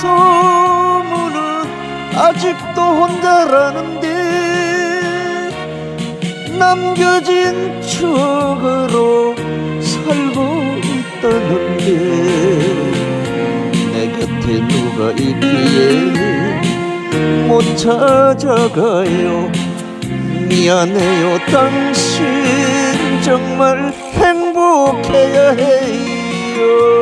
소문은 아직도 혼자라는데 남겨진 추억으로 살고 있다는데 내 곁에 누가 있기에 못 찾아가요. 미안해요 당신. 정말 행복해야 해요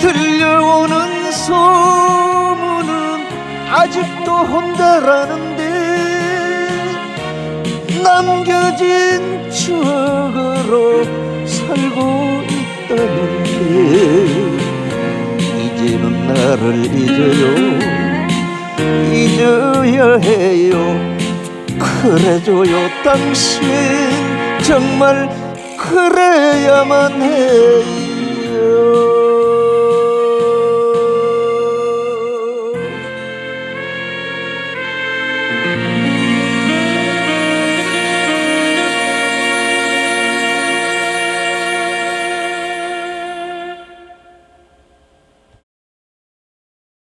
들려오는 소문은 아직도 혼자라는데 남겨진 추억으로 살고 있다는데 이제는 나를 잊어요. 잊어야 해요. 그래줘요. 당신 정말 그래야만 해요